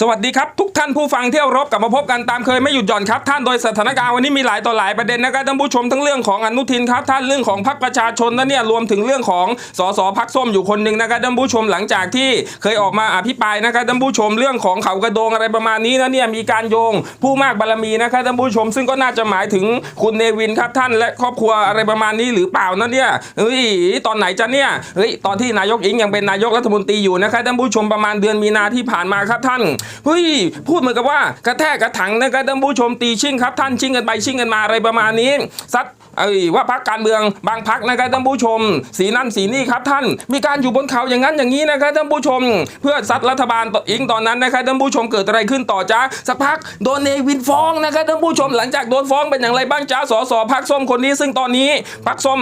สวัสดีครับ ทุกท่านผู้ฟังเที่เคารบกลับมาพบกันตามเคยไม่หยุดหย่อนครับ ท่านโดยสถานการณ์วันนี้มีหลายต่อหลายประเด็นนะครับท่านผู้ชมทั้งเรื่องของอนุทินครับท่านเรื่องของพรรคประชาชนนะเนี่ยรวมถึงเรื่องของสสพักส้มอยู่คนหนึ่งนะครับท่านผู้ชมหลังจากที่เคยออกมาอภิปรายนะครับท่านผู้ชมเรื่องของเขากระโดงอะไรประมาณนี้นะเนี่ยมีการโยงผู้มากบารมีนะครับท่านผู้ชม ซึ่งก็น่าจะหมายถึงคุณเนวินครับท่านและครอบครัวอะไรประมาณนี้หรือเปล่านะเนี่ยเฮ้ยตอนไหนจะเนี่ยเฮ้ยตอนที่นายกอิงยังเป็นนายกรัฐมนตรีอยู่นะครับท่านผู้ชมประมาณเดือนมีนาที่ผ่านมาครับท่านเฮ้ยพูดเหมือนกับว่ากระแทกกระถังนะครับท่านผู้ชมตีชิ่งครับท่านชิ่งกันไปชิ่งกันมาอะไรประมาณนี้ซัดเอ้ว่าพักการเมืองบางพักนะครับท่านผู้ชม สีนั่นสีนี่ครับท่าน มีการอยู่บนเขาอย่างนั้นอย่างนี้นะครับท่านผู้ชม เพื่อซัดรัฐบาลต่ออิงตอนนั้นนะครับท่านผู้ชมเกิดอะไรขึ้นต่อจ้าสักพักโดนเนวินฟ้องนะครับท่านผู้ชม หลังจากโดนฟ้องเป็นอย่างไรบ้างจ้าสสพักส้มคนนี้ซึ่งตอนนี้พักส้ม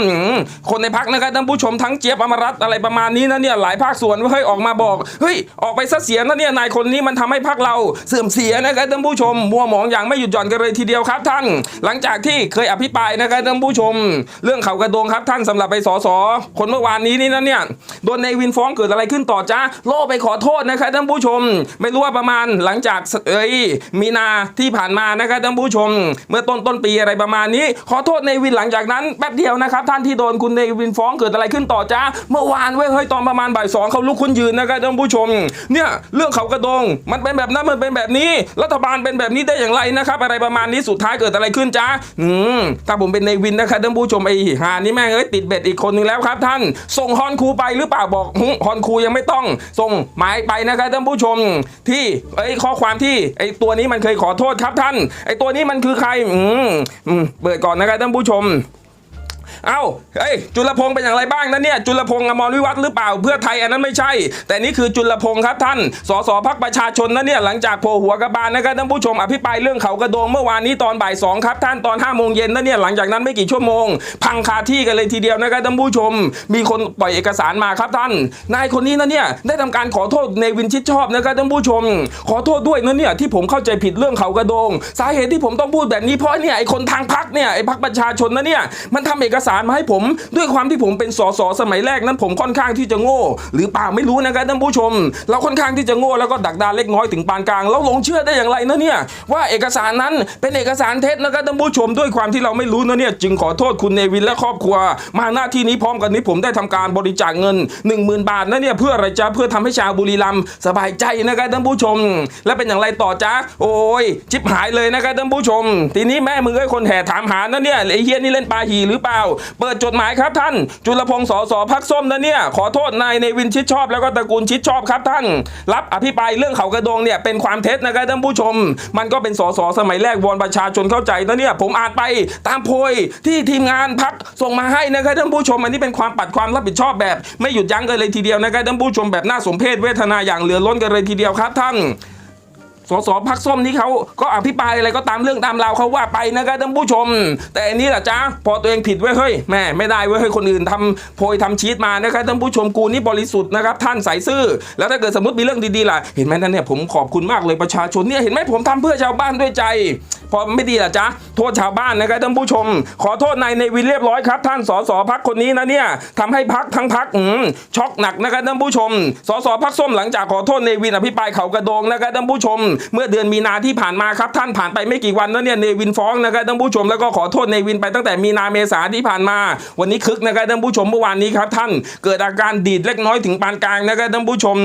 คนในพักนะครับท่านผู้ชมทั้งเจี๊ยบอมรัตอะไรประมาณนี้นะเนี่ยหลายภาคส่วนเฮ้ยออกมาบอกเฮ้ยออกไปซะเสียนะเนี่ยนายคนนี้มันทำให้พักเราเสื่อมเสียนะครับท่านผู้ชม มัวหมองอย่างไม่หยุดหย่อนกันเลยทีเดียวครับท่าน หลังจากที่เคยอภิปรายนะครับท่านผู้ชม เรื่องเขากระโดงครับท่านสำหรับไปสสคนเมื่อวานนี้นี่นะเนี่ยโดนในวินฟ้องเกิดอะไรขึ้นต่อจ้าโล่ไปขอโทษนะครับท่านผู้ชม ไม่รู้ว่าประมาณหลังจากเอ้ยมีนาที่ผ่านมานะครับท่านผู้ชม เมื่อต้นต้นปีอะไรประมาณนี้ ขอโทษในวินหลังจากนั้นแป๊บเดียวนะครับท่านที่โดนคุณในวินฟ้องเกิดอะไรขึ้นต่อจ้าเมื่อวานเว้ยเฮ้ยตอนประมาณบ่ายสองเขาลุกขึ้นยืนนะครับท่านผู้ชม เนี่ยเรื่องเขากระโดงมันเป็นแบบนั้นมันเป็นแบบนี้ รัฐบาลเป็นแบบนี้ได้อย่างไรนะครับ อะไรประมาณนี้สุดท้ายเกิดอะไรขึ้นจ้าอืมถ้าผมเป็นในวินนะครับท่านผู้ชมไอ้หานี่แม่งเอ้ยติดเบ็ดอีกคนนึงแล้วครับ ท่าน ส่งฮอนคูไปหรือเปล่าบอกฮอนคูยังไม่ต้อง ส่งหมายไปนะครับท่านผู้ชม ที่ไอ้ข้อความที่ไอ้ตัวนี้มันเคยขอโทษครับท่าน ไอ้ตัวนี้มันคือใครอืมอืมเปิดก่อนนะครับท่านผู้ชม เอ้าเฮ้ยจุลพงศ์เป็นอย่างไรบ้างนะเนี่ยจุลพงศ์อมรวิวัฒน์หรือเปล่าเพื่อไทยอันนั้นไม่ใช่ แต่นี่คือจุลพงศ์ครับท่านสสพักประชาชนนะเนี่ยหลังจากโผล่หัวกระบาลนะครับท่านผู้ชมอภิปรายเรื่องเขากระโดงเมื่อวานนี้ตอนบ่ายสองครับท่านตอน5้าโมงเย็นนะเนี่ยหลังจากนั้นไม่กี่ชั่วโมง พังคาที่กันเลยทีเดียวนะครับท่านผู้ชม มีคนปล่อยเอกสารมาครับท่าน นายคนนี้นะเนี่ยได้ทำการขอโทษในวินชิดชอบนะครับท่านผู้ชม ขอโทษด้วยนะเนี่ยที่ผมเข้าใจผิดเรื่องเขากระโดง สาเหตุที่ผมต้องพูดแบบนี้เพราะเนี่ยไอ้คนทางพักเนี่ยไอ้พักประชาชนนะเนี่ยมันทำเอกสารมาให้ผม ด้วยความที่ผมเป็นสสสมัยแรกนั้นผมค่อนข้างที่จะโง่ หรือเปล่าไม่รู้นะครับท่านผู้ชม เราค่อนข้างที่จะโง่แล้วก็ดักดานเล็กน้อยถึงปานกลางแล้วหลงเชื่อได้อย่างไรนะเนี่ยว่าเอกสารนั้นเป็นเอกสารเท็จนะครับท่านผู้ชมด้วยความที่เราไม่รู้นะเนี่ยจึงขอโทษคุณเนวินและครอบครัว มาหน้าที่นี้พร้อมกันนี้ผมได้ทำการบริจาคเงิน 1 0,000 บาทนะเนี่ยเพื่ออะไรจ๊ะเพื่อทำให้ชาวบุรีรัมย์สบายใจนะครับท่านผู้ชม และเป็นอย่างไรต่อจ๊ะโอ้ยจิบหายเลยนะครับท่านผู้ชม ทีนี้แม่มึงไอ้คนแห่ถามหานะเนี่ยไอ้เฮียนี่เล่นปาหีหรือเปล่าเปิดจดหมายครับท่าน จุลพงศ์สสพักส้มนะเนี่ยขอโทษนายในวินชิดชอบแล้วก็ตระกูลชิดชอบครับท่าน รับอภิปรายเรื่องเขากระดงเนี่ยเป็นความเท็จนะครับท่านผู้ชม มันก็เป็นสสสมัยแรกวอนประชาชนเข้าใจนะเนี่ยผมอ่านไปตามโพยที่ทีมงานพักส่งมาให้นะครับท่านผู้ชมอันนี้เป็นความปัดความรับผิดชอบแบบ ไม่หยุดยั้งกันเลยทีเดียวนะครับท่านผู้ชมแบบน่าสมเพชเวทนาอย่างเหลือล้นกันเลยทีเดียวครับท่าน สสพักส้มนี่เขาก็อภิปรายอะไรก็ตามเรื่องตามราวเขาว่าไปนะครับท่านผู้ชม แต่อันนี้แหละจ้าพอตัวเองผิดไว้เฮ้ยแม่ไม่ได้เว้ยเฮ้ยคนอื่นทำโพยทำชีตมานะครับท่านผู้ชมกูนี่บริสุทธิ์นะครับท่านใส่ซื่อ แล้วถ้าเกิดสมมติมีเรื่องดีๆล่ะเห็นไหมนั่นเนี่ยผมขอบคุณมากเลยประชาชนเนี่ยเห็นไหมผมทำเพื่อชาวบ้านด้วยใจ พอไม่ดีล่ะจ๊ะโทษชาวบ้านนะครับท่านผู้ชม ขอโทษนายในวินเรียบร้อยครับ ท่านสสพักคนนี้นะเนี่ยทำให้พักทั้งพักอืมช็อกหนักนะครับท่านผู้ชม สสพักส้มหลังจากขอโทษในวินอภิปรายเขากระโดงนะครับท่านผู้ชม เมื่อเดือนมีนาที่ผ่านมาครับท่านผ่านไปไม่กี่วันแล้วเนี่ยเนวินฟ้องนะครับท่านผู้ชมแล้วก็ขอโทษเนวินไปตั้งแต่มีนาเมษาที่ผ่านมา วันนี้คึกนะครับท่านผู้ชมเมื่อวานนี้ครับ ท่านเกิดอาการดีดเล็กน้อยถึงปานกลางนะครับท่านผู้ชม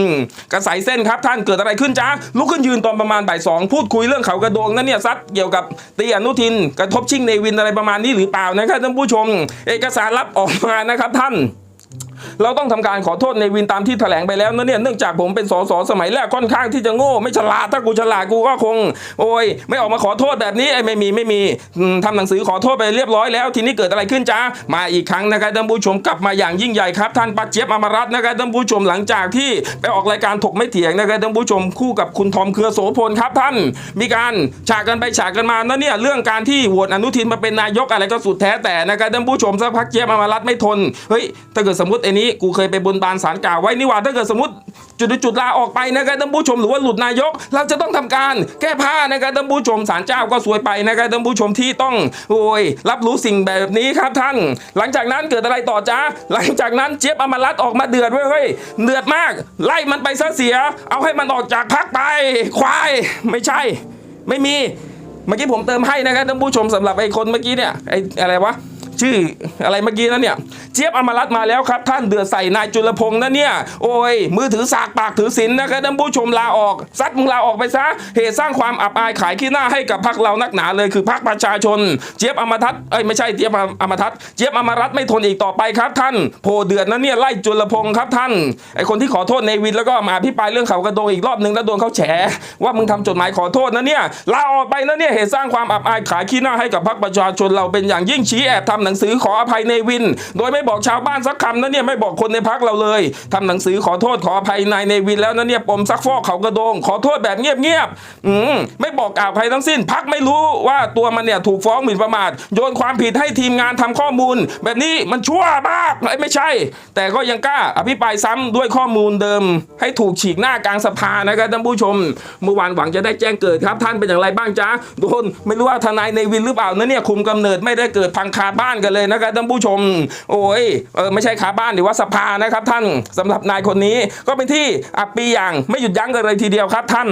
กระสายเส้นครับท่านเกิดอะไรขึ้นจ้าลุกขึ้นยืนตอนประมาณบ่ายสองพูดคุยเรื่องเขากระโดงนั่นเนี่ยซัดเกี่ยวกับตีอนุทิน กระทบชิงในวินอะไรประมาณนี้หรือเปล่านะครับท่านผู้ชม เอกสารรับออกมานะครับท่าน เราต้องทำการขอโทษในวินตามที่แถลงไปแล้วนะเนี่ยเนื่องจากผมเป็นสสสมัยแรกค่อนข้างที่จะโง่ไม่ฉลาดถ้ากูฉลาดกูก็คง โอ้ยไม่ออกมาขอโทษแบบนี้ไอ้ไม่มีไม่มีอืมทำหนังสือขอโทษไปเรียบร้อยแล้ว ทีนี้เกิดอะไรขึ้นจ้ามาอีกครั้งนะครับท่านผู้ชมกลับมาอย่างยิ่งใหญ่ครับ ท่านปัจเจี๊ยบอมรัตน์นะครับท่านผู้ชมหลังจากที่ไปออกรายการถกไม่เถียงนะครับท่านผู้ชมคู่กับคุณทอมเครือโสพลครับท่าน มีการฉากกันไปฉากกันมานะเนี่ยเรื่องการที่โหวตอนุทินมาเป็นนายกอะไรก็สุดแท้แต่นะครับท่านผู้ชมสักพักเจี๊ยบอมรัตน์ไม่ทนเฮ้ยถ้าเกิดสมมติไอ้นี้กูเคยไปบนบานสารกล่าวไว้นี่หว่าถ้าเกิดสมมติจุดจุดลาออกไปนะครับท่านผู้ชมหรือว่าหลุดนายก เราจะต้องทำการแก้ผ้านะครับท่านผู้ชมศาลเจ้าก็สวยไปนะครับท่านผู้ชมที่ต้องโอ้ยรับรู้สิ่งแบบนี้ครับท่าน หลังจากนั้นเกิดอะไรต่อจ้าหลังจากนั้นเจี๊ยบอมรัตออกมาเดือดเว้ยเฮ้ยเดือดมาก ไล่มันไปซะเสีย เอาให้มันออกจากพักไปควายไม่ใช่ ไม่มีเมื่อกี้ผมเติมให้นะครับท่านผู้ชมสำหรับไอ้คนเมื่อกี้เนี่ยไอ้อะไรวะ ชื่ออะไรเมื่อกี้นะเนี่ยเจี๊ยบอมรัตมาแล้วครับ ท่านเดือดใส่นายจุลพงษ์นะเนี่ยโอ้ยมือถือสากปากถือศีลนะครับท่านผู้ชมลาออกซัดมึงลาออกไปซะเหตุสร้างความอับอายขายขี้หน้าให้กับพรรคเรานักหนาเลยคือพรรคประชาชน เจี๊ยบอมทัศน์เอ้ยไม่ใช่เจี๊ยบอมทัศน์เจี๊ยบอมรัตไม่ทนอีกต่อไปครับ ท่านโพเดือดนะเนี่ยไล่จุลพงษ์ครับท่านไอคนที่ขอโทษในวินแล้วก็มาพิปรายเรื่องเขากระโดงอีกรอบหนึ่งแล้วโดนเขาแฉว่ามึงทำจดหมายขอโทษนะเนี่ยลาออกไปนะเนี่ยเหตุสร้างความอับอายขายขี้หน้าให้กับพรรคประชาชนเราเป็นอย่างยิ่งชี้แอบทำหนังสือขออภัยในวิน โดยไม่บอกชาวบ้านสักคำนะเนี่ยไม่บอกคนในพักเราเลยทำหนังสือขอโทษขออภัยนายในวินแล้วนะเนี่ยปมซักฟอกเขากระโดง ขอโทษแบบเงียบๆอืมไม่บอกกล่าวใครทั้งสิ้น พักไม่รู้ว่าตัวมันเนี่ยถูกฟ้องหมิ่นประมาทโยนความผิดให้ทีมงานทำข้อมูล แบบนี้มันชั่วมากเอ้ไม่ใช่ แต่ก็ยังกล้าอภิปรายซ้ำด้วยข้อมูลเดิม ให้ถูกฉีกหน้ากลางสภานะครับท่านผู้ชม เมื่อวานหวังจะได้แจ้งเกิดครับ ท่านเป็นอย่างไรบ้างจ๊ะโดนไม่รู้ว่าทนายในวินหรือเปล่านะเนี่ยคุมกำเนิดไม่ได้เกิดพังคาบ้านกันเลยนะครับท่านผู้ชม โอ้ยเออไม่ใช่คาบ้านหรือว่าสภานะครับ ท่านสำหรับนายคนนี้ก็เป็นที่อับปีอย่างไม่หยุดยั้งกันเลยทีเดียวครับท่าน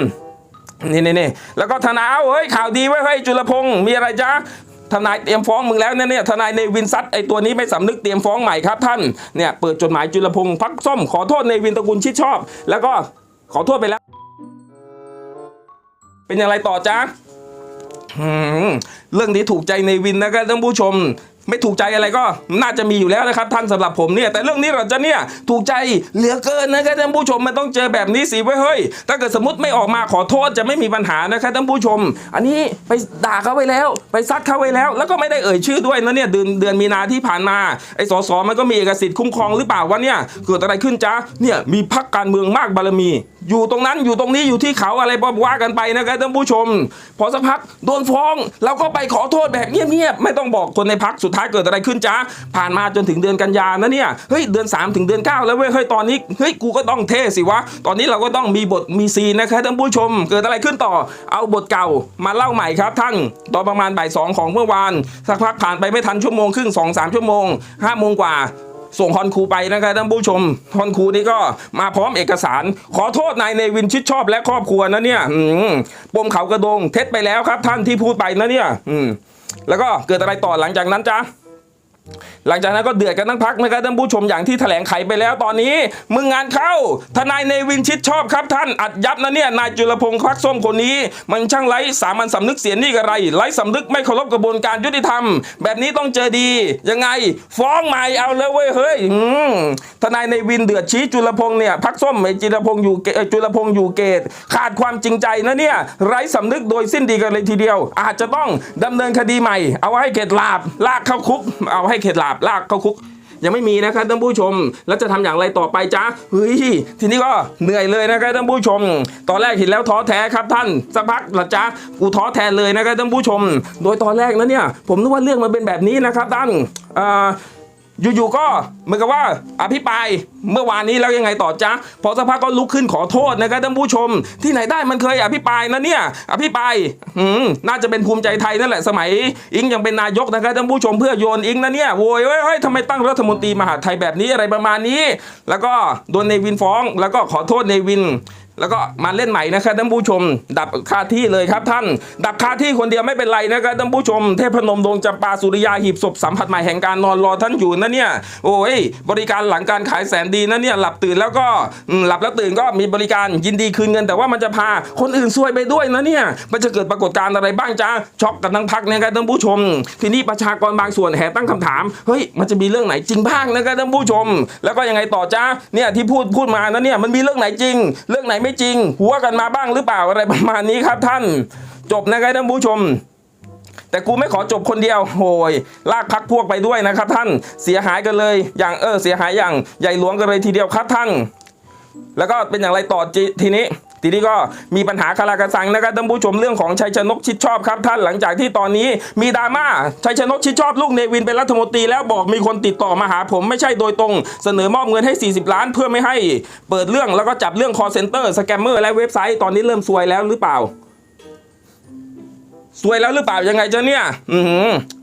นี่นี่นี่แล้วก็ทนายเอาเฮ้ยข่าวดีไว้ยเฮ้ยจุลพงศ์มีอะไรจ๊ะทนายเตรียมฟ้องมึงแล้วเนี่ยเนี่ยทนายในวินซัดไอตัวนี้ไม่สำนึกเตรียมฟ้องใหม่ครับท่านเนี่ยเปิดจดหมายจุลพงศ์พักส้มขอโทษในวินตระกูลชิดชอบ แล้วก็ขอโทษไปแล้ว เป็นอย่างไรต่อจ๊ะเรื่องนี้ถูกใจในวินนะครับท่านผู้ชม ไม่ถูกใจอะไรก็น่าจะมีอยู่แล้วนะครับท่านสำหรับผมเนี่ยแต่เรื่องนี้เราจะเนี่ยถูกใจเหลือเกินนะครับท่านผู้ชมมันต้องเจอแบบนี้สิเว้ยเฮ้ยถ้าเกิดสมมติไม่ออกมาขอโทษจะไม่มีปัญหานะครับท่านผู้ชม อันนี้ไปด่าเขาไว้แล้ว ไปซัดเขาไว้แล้ว แล้วก็ไม่ได้เอ่ยชื่อด้วยนะเนี่ยเดือนเดือนมีนาที่ผ่านมาไอ้สสมันก็มีเอกสิทธิ์คุ้มครองหรือเปล่าวะเนี่ยเกิดอะไรขึ้นจ๊ะเนี่ยมีพักการเมืองมากบารมี อยู่ตรงนั้นอยู่ตรงนี้อยู่ที่เขาอะไรบว่ากันไปนะครับท่านผู้ชม พอสักพักโดนฟ้องเราก็ไปขอโทษแบบเงียบๆไม่ต้องบอกคนในพักสุดท้ายเกิดอะไรขึ้นจ๊ะผ่านมาจนถึงเดือนกันยานะเนี่ยเฮ้ยเดือน 3 ถึงเดือน 9 แล้วเว้ยเฮ้ยตอนนี้เฮ้ยกูก็ต้องเท่สิวะตอนนี้เราก็ต้องมีบทมีซีนนะครับท่านผู้ชม เกิดอะไรขึ้นต่อ เอาบทเก่ามาเล่าใหม่ครับท่านตอนประมาณบ่ายสองของเมื่อวานสักพักผ่านไปไม่ทันชั่วโมงครึ่งสองสามชั่วโมงห้าโมงกว่า ส่งฮอนคูไปนะครับท่านผู้ชมฮอนคูนี่ก็มาพร้อมเอกสาร ขอโทษนายเนวินชิดชอบและครอบครัวนะเนี่ยอืปมเขากระดงเท็จไปแล้วครับ ท่านที่พูดไปนะเนี่ยอืมแล้วก็เกิดอะไรต่อหลังจากนั้นจ้า หลังจากนั้นก็เดือดกันทั้งพักนะครับท่านผู้ชมอย่างที่แถลงไขไปแล้วตอนนี้ มึงงานเข้า ทนายเนวินชิดชอบครับท่านอัดยับนะเนี่ยนายจุลพงศ์ควักส้มคนนี้ มันช่างไร้สามัญสำนึกเสียนี่กระไรไร้สำนึกไม่เคารพกระบวนการยุติธรรม แบบนี้ต้องเจอดี ยังไง ฟ้องใหม่เอาเลยเว้ยเฮ้ยทนายเนวินเดือดชี้จุลพงศ์เนี่ยพักส้มไอ้จุลพงศ์อยู่เกจุลพงศ์อยู่เกต ขาดความจริงใจนะเนี่ยไร้สำนึกโดยสิ้นดีกันเลยทีเดียว อาจจะต้องดำเนินคดีใหม่ เอาให้เข็ดหลาบลากเข้าคุกเอาให้เข็ดหลาบลากเข้าคุก ยังไม่มีนะครับท่านผู้ชม แล้วจะทำอย่างไรต่อไปจ้าเฮ้ยทีนี้ก็เหนื่อยเลยนะครับท่านผู้ชม ตอนแรกเห็นแล้วท้อแท้ครับท่านสักพักละจ้ากูท้อแท้เลยนะครับท่านผู้ชม โดยตอนแรกนะเนี่ยผมนึกว่าเรื่องมันเป็นแบบนี้นะครับท่านอ่า อยู่ๆก็เหมือนกับว่าอภิปรายเมื่อวานนี้แล้วยังไงต่อจ๊ะพอสักพักก็ลุกขึ้นขอโทษนะครับท่านผู้ชม ที่ไหนได้มันเคยอภิปรายนะเนี่ยอภิปรายอืมน่าจะเป็นภูมิใจไทยนั่นแหละสมัย อิงยังเป็นนายกนะครับท่านผู้ชมเพื่อโยนอิงนะเนี่ยโวยเว้ยเฮ้ยทำไมตั้งรัฐมนตรีมหาไทยแบบนี้อะไรประมาณนี้ แล้วก็โดนเนวินฟ้อง แล้วก็ขอโทษเนวิน แล้วก็มาเล่นใหม่นะครับท่านผู้ชม ดับคาที่เลยครับท่าน ดับคาที่คนเดียวไม่เป็นไรนะครับท่านผู้ชม เทพนมดวงจำปาสุริยาหีบศพสัมผัสใหม่แห่งการนอนรอท่านอยู่นะเนี่ยโอ้ยบริการหลังการขายแสนดีนะเนี่ยหลับตื่นแล้วก็หลับแล้วตื่นก็มีบริการยินดีคืนเงิน แต่ว่ามันจะพาคนอื่นซวยไปด้วยนะเนี่ยมันจะเกิดปรากฏการณ์อะไรบ้างจ้าช็อกกันทั้งพักนะครับท่านผู้ชม ทีนี้ประชากรบางส่วนแห่ตั้งคำถามเฮ้ยมันจะมีเรื่องไหนจริงบ้างนะครับท่านผู้ชม แล้วก็ยังไงต่อจ้าเนี่ยที่พูดพูดมานะเนี่ยมันมีเรื่องไหนจริง เรื่องไหนไม่จริง หัวกันมาบ้างหรือเปล่าอะไรประมาณนี้ครับท่าน จบนะครับท่านผู้ชมแต่กูไม่ขอจบคนเดียวโหยลากพักพวกไปด้วยนะครับท่าน เสียหายกันเลย อย่างเออเสียหายอย่างใหญ่หลวงกันเลยทีเดียวครับท่าน แล้วก็เป็นอย่างไรต่อทีนี้ ทีนี้ก็มีปัญหาคาราคาซังนะครับท่านผู้ชมเรื่องของชัยชนกชิดชอบครับท่านหลังจากที่ตอนนี้มีดราม่าชัยชนกชิดชอบลูกเนวินเป็นรัฐมนตรีแล้วบอกมีคนติดต่อมาหาผมไม่ใช่โดยตรง เสนอมอบเงินให้ 40 ล้านเพื่อไม่ให้เปิดเรื่องแล้วก็จับเรื่อง call center สแกมเมอร์และเว็บไซต์ตอนนี้เริ่มซวยแล้วหรือเปล่าซวยแล้วหรือเปล่ายังไงจ๊ะเนี่ย อื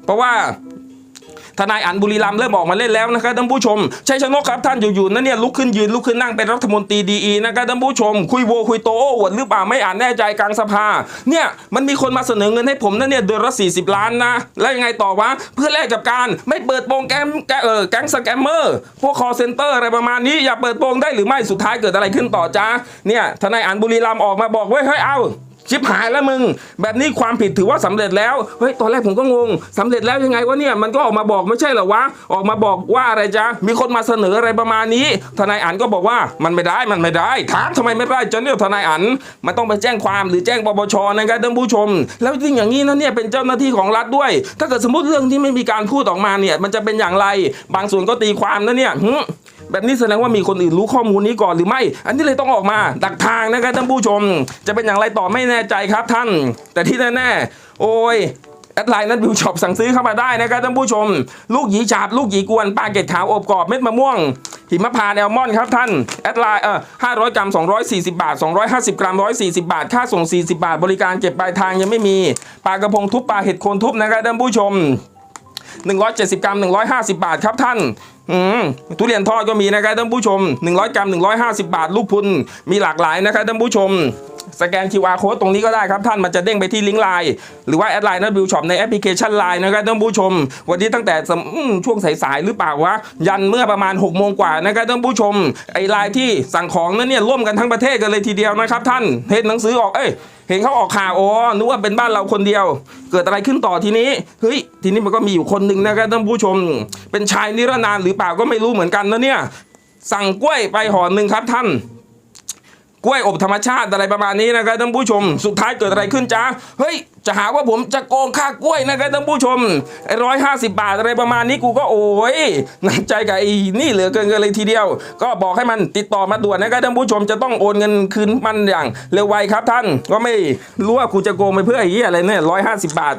เพราะว่า ทนายอันบุรีรัมเริ่มออกมาเล่นแล้วนะครับท่านผู้ชมชัยชนกครับท่านอยู่ๆนั่นเนี่ยลุกขึ้นยืนลุกขึ้นนั่งเป็นรัฐมนตรีดีนะครับท่านผู้ชม คุยโวคุยโตโอ้อวดหรือเปล่าไม่อ่านแน่ใจกลางสภา เนี่ยมันมีคนมาเสนอเงินให้ผมนั่นเนี่ยเดือนละ40 ล้านนะแล้วยังไงต่อวะเพื่อแลกกับการไม่เปิดโปงแกมแกเออแก๊งสแกมเมอร์พวกคอเซ็นเตอร์อะไรประมาณนี้อย่าเปิดโปงได้หรือไม่สุดท้ายเกิดอะไรขึ้นต่อจ้าเนี่ยทนายอันบุรีรัมออกมาบอกเว้ยเฮ้ยเอา ชิบหายแล้วมึง แบบนี้ความผิดถือว่าสำเร็จแล้ว เฮ้ย ตอนแรกผมก็งงสำเร็จแล้วยังไงวะเนี่ย มันก็ออกมาบอกไม่ใช่เหรอวะ ออกมาบอกว่าอะไรจ๊ะ มีคนมาเสนออะไรประมาณนี้ ทนายอันก็บอกว่ามันไม่ได้ มันไม่ได้ ถามทำไมไม่ได้จนเนี่ยทนายอัน มันต้องไปแจ้งความหรือแจ้งปปชนะครับท่านผู้ชม แล้วจริงอย่างนี้นะเนี่ยเป็นเจ้าหน้าที่ของรัฐด้วย ถ้าเกิดสมมติเรื่องที่ไม่มีการพูดออกมาเนี่ย มันจะเป็นอย่างไร บางส่วนก็ตีความนะเนี่ย แบบนี้แสดงว่ามีคนอื่นรู้ข้อมูลนี้ก่อนหรือไม่ อันนี้เลยต้องออกมาดักทางนะครับท่านผู้ชม จะเป็นอย่างไรต่อไม่แน่ใจครับท่าน แต่ที่แน่ๆโอ้ยแอดไลน์นั้นบิวช็อปสั่งซื้อเข้ามาได้นะครับท่านผู้ชม ลูกหยีฉาบ ลูกหยีกวนปลาเกตขาวอบกรอบเม็ดมะม่วง หิมพานต์แอลมอนด์ครับท่าน แอดไลน์เออ500 กรัม 240 บาท 250 กรัม 140 บาท ค่าส่ง 40 บาท บริการเก็บปลายทางยังไม่มี ปลากระพงทุบปลาเห็ดโคนทุบนะครับท่านผู้ชม 170 กรัม 150 บาทครับท่าน อืมทุเรียนทอดก็มีนะครับท่านผู้ชม 100 กรัม 150 บาท ลูกพุนมีหลากหลายนะครับท่านผู้ชม สแกน QR code ตรงนี้ก็ได้ครับท่านมันจะเด้งไปที่ลิงก์ไลน์หรือว่าแอดไลน์นะบิวช็อปในแอปพลิเคชันไลน์นะครับท่านผู้ชม วันนี้ตั้งแต่ช่วงสายๆหรือเปล่าวะยันเมื่อประมาณ6โมงกว่านะครับท่านผู้ชมไอไลน์ที่สั่งของนั้นเนี่ยร่วมกันทั้งประเทศกันเลยทีเดียวนะครับท่านเห็นหนังสือออกเอ้ย เห็นเขาออกข่าวอ๋อนึกว่าเป็นบ้านเราคนเดียว เกิดอะไรขึ้นต่อทีนี้เฮ้ยทีนี้มันก็มีอยู่คนหนึ่งนะครับท่านผู้ชม เป็นชายนิรนามหรือเปล่าก็ไม่รู้เหมือนกันนะเนี่ยสั่งกล้วยไปห่อหนึ่งครับท่าน กล้วยอบธรรมชาติอะไรประมาณนี้นะครับท่านผู้ชม สุดท้ายเกิดอะไรขึ้นจ้าเฮ้ยจะหาว่าผมจะโกงค่ากล้วยนะครับท่านผู้ชมไอ้ร้อยห้าสิบบาทอะไรประมาณนี้กูก็โอ้ยหนักใจกับไอ้นี่เหลือเกินกันเลยทีเดียว ก็บอกให้มันติดต่อมาด่วนนะครับท่านผู้ชมจะต้องโอนเงินคืนมันอย่างเร็วไวครับท่าน ก็ไม่รู้ว่ากูจะโกงไปเพื่อไอ้เหี้ยอะไรเนี่ยร้อยห้าสิบบาท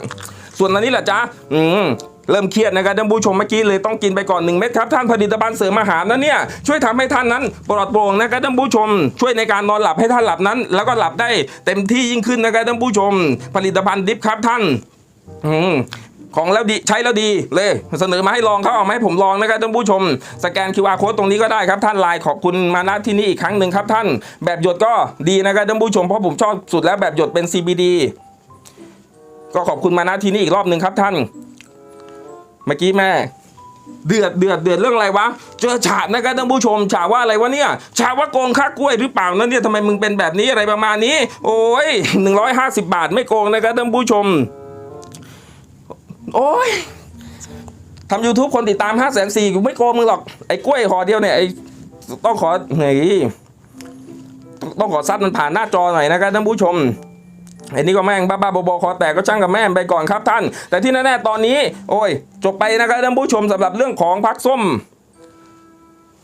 ส่วนอันนี้แหละจ๊ะอืม เริ่มเครียดนะครับท่านผู้ชมเมื่อกี้เลยต้องกินไปก่อนหนึ่งเม็ดครับท่านผลิตภัณฑ์เสริมอาหารนั้นเนี่ยช่วยทำให้ท่านนั้นปลอดโปร่งนะครับท่านผู้ชม ช่วยในการนอนหลับให้ท่านหลับนั้น แล้วก็หลับได้เต็มที่ยิ่งขึ้นนะครับท่านผู้ชม ผลิตภัณฑ์ดิฟครับท่านอืมของแล้วดีใช้แล้วดีเลย เสนอมาให้ลองเขาเอามาให้ผมลองนะครับท่านผู้ชม สแกน QR code ตรงนี้ก็ได้ครับท่านไลน์ขอบคุณมาณที่นี่อีกครั้งหนึ่งครับท่าน แบบหยดก็ดีนะครับท่านผู้ชมเพราะผมชอบสุดแล้วแบบหยดเป็น CBD ก็ขอบคุณมาณที่นี่อีกรอบหนึ่งครับท่าน เมื่อกี้แม่เดือดเดือดเดือดเรื่องอะไรวะ เจอฉาดนะครับท่านผู้ชมฉาว่าอะไรวะเนี่ยฉาว่าโกงค่ากล้วยหรือเปล่านั่นเนี่ยทำไมมึงเป็นแบบนี้อะไรประมาณนี้ โอ้ยหนึ่งร้อยห้าสิบาทไม่โกงนะครับท่านผู้ชม โอ้ยทำ YouTube คนติดตามห้าแสนสี่กูไม่โกงมึงหรอก ไอ้กล้วยห่อเดียวเนี่ยไอ้ต้องขอเฮ้ยต้องขอซัดมันผ่านหน้าจอหน่อยนะครับท่านผู้ชม ไอ้นี่ก็แม่งบ้าๆบอคอแตกก็ช่างกับแม่ไปก่อนครับท่าน แต่ที่แน่ๆตอนนี้ โอ้ย จบไปนะครับท่านผู้ชมสำหรับเรื่องของพักส้ม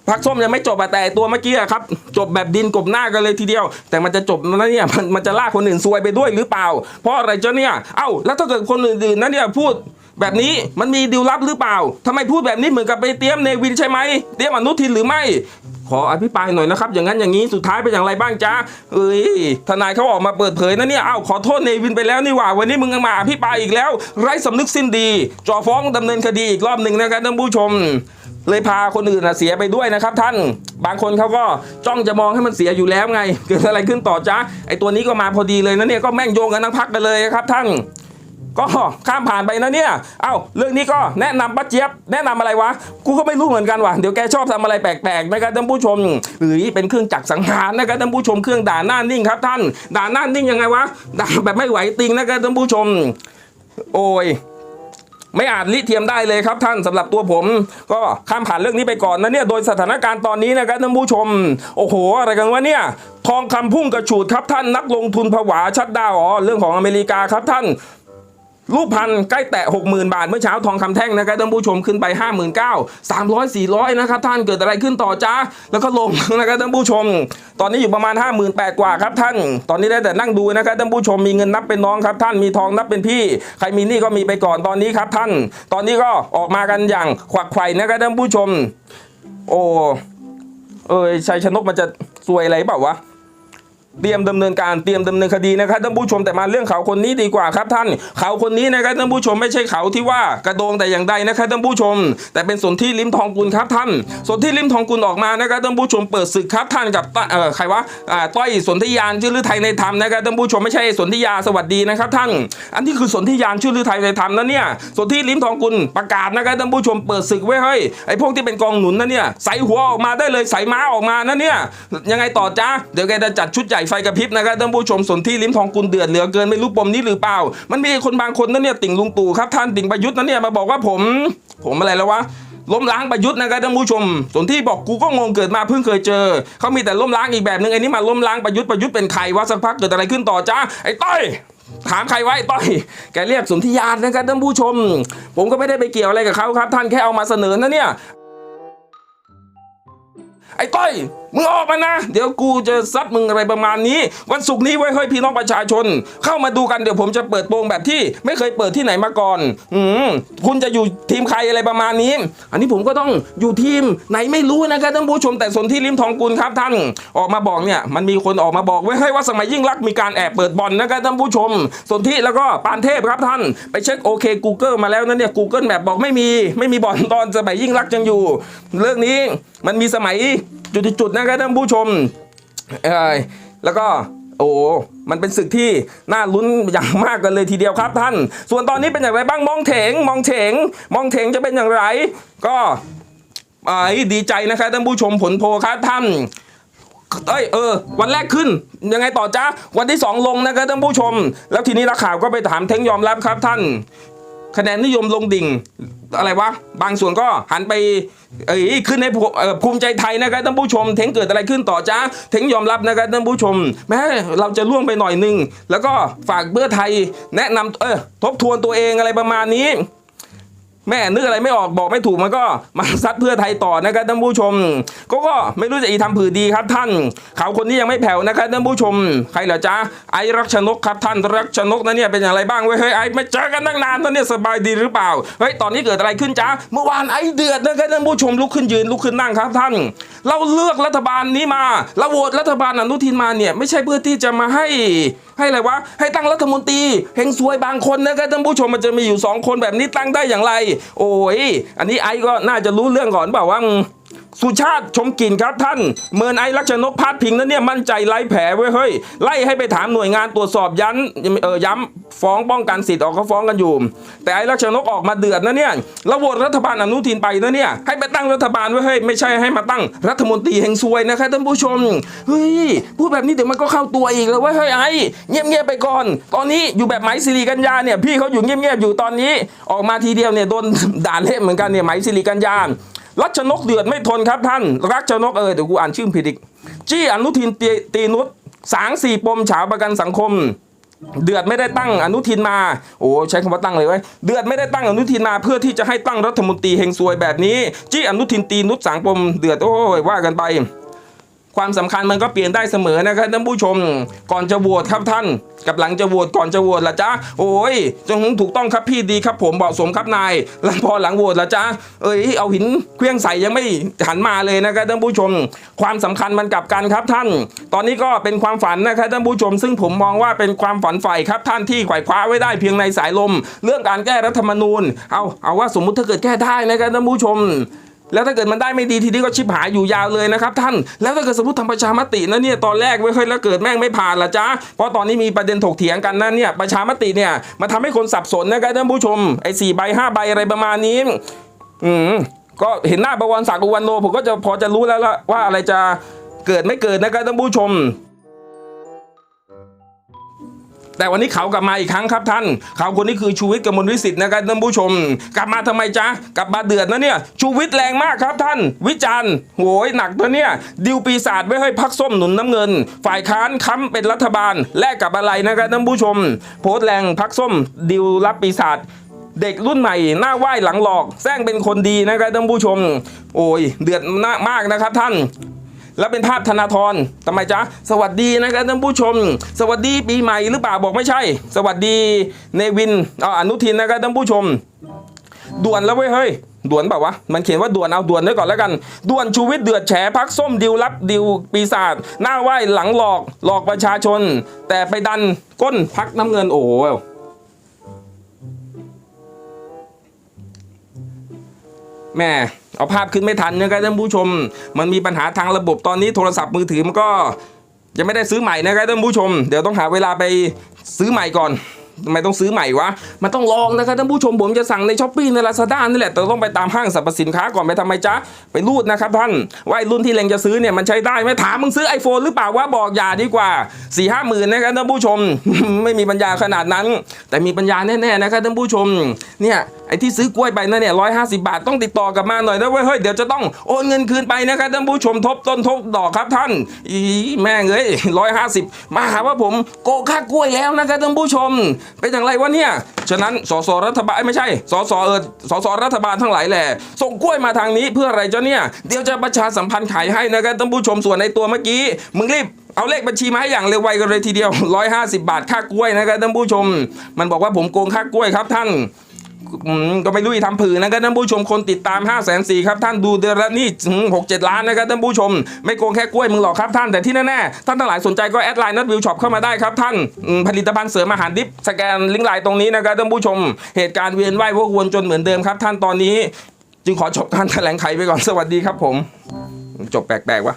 พักส้มยังไม่จบอะแต่ตัวเมื่อกี้ครับ จบแบบดินกบหน้ากันเลยทีเดียว แต่มันจะจบนะเนี่ยมันมันจะลากคนอื่นซวยไปด้วยหรือเปล่า เพราะอะไรเจ้าเนี่ย เอ้าแล้วถ้าเกิดคนอื่นๆนั้นเนี่ยพูดแบบนี้มันมีดีลลับหรือเปล่าทำไมพูดแบบนี้เหมือนกับไปเตรียมเนวินใช่ไหมเตรียมอนุทินหรือไม่ ขออภิปรายหน่อยนะครับ อย่างนั้นอย่างนี้สุดท้ายเป็นอย่างไรบ้างจ้าเอ้ยทนายเขาออกมาเปิดเผยนะเนี่ยเอ้าขอโทษเนวินไปแล้วนี่หว่า วันนี้มึงมาอภิปรายอีกแล้ว ไร้สำนึกสิ้นดีจ่อฟ้องดำเนินคดีอีกรอบหนึ่งนะครับท่านผู้ชมเลยพาคนอื่นเสียไปด้วยนะครับท่าน บางคนเขาก็จ้องจะมองให้มันเสียอยู่แล้วไง เกิดอะไรขึ้นต่อจ้าไอตัวนี้ก็มาพอดีเลยนะเนี่ยก็แม่งโยงกันทั้งพักกันเลยครับท่าน ก็ข้ามผ่านไปนะเนี่ย เอ้าเรื่องนี้ก็แนะนำป้าเจี๊ยบแนะนำอะไรวะ กูก็ไม่รู้เหมือนกันว่ะ เดี๋ยวแกชอบทำอะไรแปลกๆนะครับท่านผู้ชม หรือเป็นเครื่องจักรสังหารนะครับท่านผู้ชมเครื่องด่าหน้านิ่งครับท่าน ด่าหน้านิ่งยังไงวะ ด่าแบบไม่ไหวติงนะครับท่านผู้ชม โอ้ยไม่อาจลิเทียมได้เลยครับท่านสำหรับตัวผม ก็ข้ามผ่านเรื่องนี้ไปก่อนนะเนี่ยโดยสถานการณ์ตอนนี้นะครับท่านผู้ชม โอ้โห อะไรกันวะเนี่ยทองคำพุ่งกระฉูดครับท่านนักลงทุนผวาชัดดาวอ๋อเรื่องของอเมริกาครับท่าน รูปพันใกล้แตะ 60,000 บาท เมื่อเช้าทองคำแท่งนะครับท่านผู้ชมขึ้นไป 59,000 300 400 นะครับท่านเกิดอะไรขึ้นต่อจ้าแล้วก็ลงนะครับท่านผู้ชม ตอนนี้อยู่ประมาณ 58,000 กว่าครับท่าน ตอนนี้ได้แต่นั่งดูนะครับท่านผู้ชมมีเงินนับเป็นน้องครับท่านมีทองนับเป็นพี่ ใครมีหนี่ก็มีไปก่อนตอนนี้ครับท่าน ตอนนี้ก็ออกมากันอย่างขวักไข่นะครับท่านผู้ชม โอ้เอ้ยชัยชนกมันจะซวยอะไรเปล่าวะ เตรียมดำเนินการเตรียมดำเนินคดีนะครับท่านผู้ชมแต่มาเรื่องเขาคนนี้ดีกว่าครับท่าน เขาคนนี้นะครับท่านผู้ชมไม่ใช่เขาที่ว่ากระโดงแต่อย่างใดนะครับท่านผู้ชม แต่เป็นสนที่ลิ้มทองกุลครับท่านสนที่ลิ้มทองกุลออกมานะครับท่านผู้ชมเปิดศึกครับท่านกับเอ่อใครวะอ่าต้อยสนธิยานชื่อลือไทยในธรรมนะครับท่านผู้ชมไม่ใช่สนธิยาสวัสดีนะครับท่าน อันนี้คือสนธิยานชื่อลือไทยในธรรมนะเนี่ยสนที่ลิ้มทองกุลประกาศนะครับท่านผู้ชมเปิดศึกไว้เฮ้ยไอ้พวกที่เป็นกองหนุนนะเนี่ยใส่หัวออกมาได้เลยใส่ม้าออกมานะเนี่ยยังไงต่อจ้าเดี๋ยวแกจะจัดชุดใหญ่ไฟกระพริบนะครับท่านผู้ชมสนที่ลิ้มทองกุลเดือดเหลือเกินไม่รู้ปมนี้หรือเปล่า มันมีคนบางคนนะเนี่ยติ่งลุงตู่ครับท่านติ่งประยุทธ์นะเนี่ยมาบอกว่าผม ผมอะไรแล้ววะล้มล้างประยุทธ์นะครับท่านผู้ชม ส่วนที่บอกกูก็งงเกิดมาเพิ่งเคยเจอ เขามีแต่ล้มล้างอีกแบบหนึ่งไอ้นี่มาล้มล้างประยุทธ์ประยุทธ์เป็นใครวะสักพักเกิดอะไรขึ้นต่อจ้าไอ้ต้อยถามใครไว้ต้อย แกเรียกสนธิยานนะครับท่านผู้ชม ผมก็ไม่ได้ไปเกี่ยวอะไรกับเขาครับ ท่านแค่เอามาเสนอนะเนี่ย ไอ้ต้อยมึงออกมานะ เดี๋ยวกูจะซัดมึงอะไรประมาณนี้ วันศุกร์นี้ไว้เฮ้พี่น้องประชาชน เข้ามาดูกันเดี๋ยวผมจะเปิดโปงแบบที่ไม่เคยเปิดที่ไหนมาก่อน อืมคุณจะอยู่ทีมใครอะไรประมาณนี้ อันนี้ผมก็ต้องอยู่ทีมไหนไม่รู้นะครับท่านผู้ชมแต่สนที่ริมทองกุลครับท่าน ออกมาบอกเนี่ย มันมีคนออกมาบอกไว้ให้ว่าสมัยยิ่งรักมีการแอบเปิดบอนนะครับท่านผู้ชม สนที่แล้วก็ปานเทพครับท่าน ไปเช็คโอเค Google มาแล้วนะเนี่ย Google แบบบอกไม่มี ไม่มีบอนตอนสมัยยิ่งรักยังอยู่ เรื่องนี้มันมีสมัย จุดๆนะครับท่านผู้ชมเอ้ยแล้วก็โอ้มันเป็นศึกที่น่าลุ้นอย่างมากกันเลยทีเดียวครับท่าน ส่วนตอนนี้เป็นอย่างไรบ้างมองเถงมองเถงมองเถงจะเป็นอย่างไร ก็ไอ้ดีใจนะครับท่านผู้ชมผลโพลครับท่านเอ้ยเออวันแรกขึ้นยังไงต่อจ้าวันที่สองลงนะครับท่านผู้ชม แล้วทีนี้นักข่าวก็ไปถามเทงยอมรับครับท่าน คะแนนนิยมลงดิ่งอะไรวะบางส่วนก็หันไปเอ้ยขึ้นในภูเอ่อภูมิใจไทยนะครับท่านผู้ชมเทงเกิดอะไรขึ้นต่อจ้าเทงยอมรับนะครับท่านผู้ชม แม้เราจะล่วงไปหน่อยหนึง แล้วก็ฝากเพื่อไทยแนะนำเออทบทวนตัวเองอะไรประมาณนี้ แม่นึกอะไรไม่ออกบอกไม่ถูกมันก็มาซัดเพื่อไทยต่อนะครับท่านผู้ชม ก็ก็ไม่รู้จะอีทำผือดีครับท่านเขาคนนี้ยังไม่แผ่วนะครับท่านผู้ชม ใครเหรอจ๊ะไอรักชนกครับท่านรักชนกนะเนี่ยเป็นอย่างไรบ้างเว้ยเฮ้ยไอไม่เจอกันตั้งนานตอนนี้สบายดีหรือเปล่าเฮ้ยตอนนี้เกิดอะไรขึ้นจ๊ะเมื่อวานไอเดือดนะครับท่านผู้ชมลุกขึ้นยืนลุกขึ้นนั่งครับท่าน เราเลือกรัฐบาลนี้มาเราโหวตรัฐบาลอนุทินมาเนี่ยไม่ใช่เพื่อที่จะมาให้ ให้อะไรวะ ให้ตั้งรัฐมนตรีเฮงซวยบางคนนะครับท่านผู้ชมมันจะมีอยู่สองคนแบบนี้ตั้งได้อย่างไร โอ้ย อันนี้ไอ้ก็น่าจะรู้เรื่องก่อนเปล่าว่า สุชาติชมกลิ่นครับท่าน เมินไอ้ลักษณกพาดพิงนั้นเนี่ยมั่นใจไล่แผลไว้ยเฮ้ยไล่ให้ไปถามหน่วยงานตรวจสอบยันเออย้ำฟ้องป้องกันสิทธิ์ออกเขาฟ้องกันอยู่ แต่ไอ้ลักษณกออกมาเดือดนะเนี่ยแล้วโหวตรัฐบาลอนุทินไปนะเนี่ยให้ไปตั้งรัฐบาลไว้เฮ้ยไม่ใช่ให้มาตั้งรัฐมนตรีเฮงซวยนะครับท่านผู้ชมเฮ้ยพูดแบบนี้เดี๋ยวมันก็เข้าตัวอีกแล้วเว้ยเฮ้ยไอ้เงียบๆไปก่อน ตอนนี้อยู่แบบไหมสิริกัญญาเนี่ยพี่เขาอยู่เงียบๆอยู่ตอนนี้ ออกมาทีเดียวเนี่ยโดนด่าเละเหมือนกันเนี่ยไหมสิริกัญญา รัชนกเดือดไม่ทนครับท่าน รัชนกเออเดี๋ยวกูอ่านชื่อผิดอีก จี้อนุทินตีตีนุชสางสี่ปมเฉาประกันสังคม เดือดไม่ได้ตั้งอนุทินมา โอ้ใช้คำว่าตั้งเลยไว้เดือดไม่ได้ตั้งอนุทินมาเพื่อที่จะให้ตั้งรัฐมนตรีเฮงซวยแบบนี้ จี้อนุทินตีนุชสางปมเดือดโอ้ยว่ากันไป ความสำคัญมันก็เปลี่ยนได้เสมอนะครับท่านผู้ชม ก่อนจะโหวตครับท่าน กับหลังจะโหวตก่อนจะโหวตละจ้าโอ้ยจงถูกต้องครับพี่ดีครับ ผมเหมาะสมครับนายแล้วพอหลังโหวตละจ้าเอ้ยเอาหินเครื่องใส่ยังไม่หันมาเลยนะครับท่านผู้ชม ความสำคัญมันกลับกันครับท่าน ตอนนี้ก็เป็นความฝันนะครับท่านผู้ชม ซึ่งผมมองว่าเป็นความฝันใฝ่ครับท่านที่ไขว่คว้าไว้ได้เพียงในสายลม เรื่องการแก้รัฐธรรมนูญ เอาเอาว่าสมมุติถ้าเกิดแก้ได้นะครับท่านผู้ชม แล้วถ้าเกิดมันได้ไม่ดีทีนี้ก็ชิบหายอยู่ยาวเลยนะครับท่าน แล้วถ้าเกิดสมมติทำประชามตินะเนี่ยตอนแรกไม่ค่อยแล้วเกิดแม่งไม่ผ่านละจ้าเพราะตอนนี้มีประเด็นถกเถียงกันนะเนี่ยประชามติเนี่ยมาทำให้คนสับสนนะครับท่านผู้ชมไอ้สี่ใบห้าใบอะไรประมาณนี้ อืมก็เห็นหน้าประวันศักดิ์อุวันโนผมก็จะพอจะรู้แล้วละว่าอะไรจะเกิดไม่เกิดนะครับท่านผู้ชม แต่วันนี้เขากลับมาอีกครั้งครับท่าน เขาคนนี้คือชูวิทย์กมลวิสิทธิ์นะครับท่านผู้ชม กลับมาทำไมจ๊ะกลับมาเดือดนะเนี่ยชูวิทย์แรงมากครับท่าน วิจารณ์โหยหนักนะเนี่ยดิวปีศาจไว้ให้พักส้มหนุนน้ำเงิน ฝ่ายค้านค้ำเป็นรัฐบาลแลกกับอะไรนะครับท่านผู้ชม โพสต์แรงพักส้มดิวรับปีศาจเด็กรุ่นใหม่หน้าไหว้หลังหลอกแซงเป็นคนดีนะครับท่านผู้ชม โอ้ยเดือดมากนะครับท่าน แล้วเป็นภาพธนาธรทำไมจ๊ะ สวัสดีนะครับท่านผู้ชม สวัสดีปีใหม่หรือเปล่าบอกไม่ใช่ สวัสดีเนวินอ่าอนุทินนะครับท่านผู้ชม ด่วนแล้วเว้ยเฮ้ยด่วนเปล่าวะ มันเขียนว่าด่วนเอาด่วนไว้ก่อนแล้วกัน ด่วนชูวิทย์เดือดแฉพักส้มดิวรับดิวปีศาจหน้าไหว้หลังหลอกหลอกประชาชน แต่ไปดันก้นพักน้ำเงินโอ้โหแม่ เอาภาพขึ้นไม่ทันนะครับท่านผู้ชม มันมีปัญหาทางระบบตอนนี้โทรศัพท์มือถือมันก็ยังไม่ได้ซื้อใหม่นะครับท่านผู้ชม เดี๋ยวต้องหาเวลาไปซื้อใหม่ก่อน ทำไมต้องซื้อใหม่วะ มันต้องลองนะครับท่านผู้ชมผมจะสั่งในช้อปปี้ในลาซาด้านี่แหละ แต่ต้องไปตามห้างสรรพสินค้าก่อนไปทำไมจ๊ะ ไปรูดนะครับท่าน ว่ารุ่นที่เลงจะซื้อเนี่ยมันใช้ได้ไหมถามมึงซื้อ iPhone หรือเปล่าว่าบอกอย่าดีกว่า4ี่ห้าหมื่นนะครับท่านผู้ชม ไม่มีปัญญาขนาดนั้น แต่มีปัญญาแน่ๆนะครับท่านผู้ชม เนี่ยไอ้ที่ซื้อกล้วยไปนั่นเนี่ยร้อยห้าสิบาทต้องติดต่อกลับมาหน่อยนะเว้ยเฮ้ยเดี๋ยวจะต้องโอนเงินคืนไปนะครับท่านผู้ชมทบต้นทบดอกครับท่านอีแม่เอ้ยร้อยห้าสิบมาหาว่าผมโกค่ากล้วยแล้วนะครับท่านผู้ชมเป็นอย่างไรวะเนี่ย ฉะนั้นสสรัฐบาลไม่ใช่สสเออสสรัฐบาลทั้งหลายแหละส่งกล้วยมาทางนี้เพื่ออะไรเจ้าเนี่ย เดี๋ยวจะประชาสัมพันธ์ขายให้นะครับท่านผู้ชมส่วนในตัวเมื่อกี้ มึงรีบเอาเลขบัญชีมาให้อย่างเร็วไวกันเลยทีเดียว 150 บาทค่ากล้วยนะครับท่านผู้ชม มันบอกว่าผมโกงค่ากล้วยครับท่าน ก็ไม่รู้อีทำผืนนะครับท่านผู้ชมคนติดตาม5 4 0 0 0ครับท่านดูเดือนละนี่หกเจ็ดล้านนะครับท่านผู้ชม ไม่โกงแค่กล้วยมึงหรอกครับท่านแต่ที่แน่ๆท่านทั้งหลายสนใจก็แอดไลน์นัดวิวช็อปเข้ามาได้ครับท่านผลิตภัณฑ์เสริมอาหารดิบสแกนลิงก์ไลน์ตรงนี้นะครับท่านผู้ชม เหตุการณ์เวียนว่ายพวกวนจนเหมือนเดิมครับ ท่านตอนนี้ จึงขอจบการแถลงไขไปก่อนสวัสดีครับผม จบแปลกๆวะ